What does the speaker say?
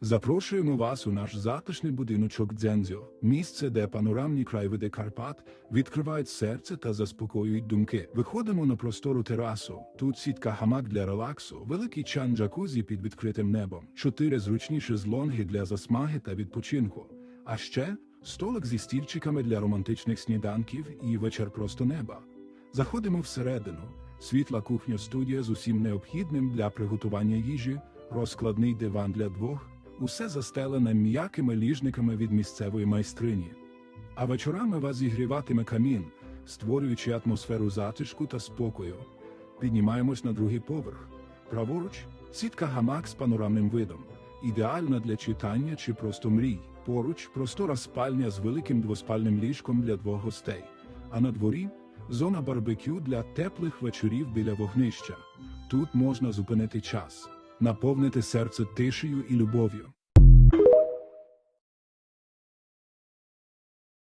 Запрошуємо вас у наш затишний будиночок Дзензьо, місце, де панорамні краєвиди Карпат відкривають серце та заспокоюють думки. Виходимо на простору терасу. Тут сітка гамак для релаксу, великий чан джакузі під відкритим небом, чотири зручні шезлонги для засмаги та відпочинку. А ще столик зі стільчиками для романтичних сніданків і вечір просто неба. Заходимо всередину. Світла кухня студія з усім необхідним для приготування їжі, розкладний диван для двох, усе застелене м'якими ліжниками від місцевої майстрині. А вечорами вас зігріватиме камін, створюючи атмосферу затишку та спокою. Піднімаємось на другий поверх. Праворуч сітка гамак з панорамним видом, ідеальна для читання чи просто мрій. Поруч простора спальня з великим двоспальним ліжком для двох гостей. А на дворі зона барбекю для теплих вечорів біля вогнища. Тут можна зупинити час, наповнити серце тишею і любов'ю.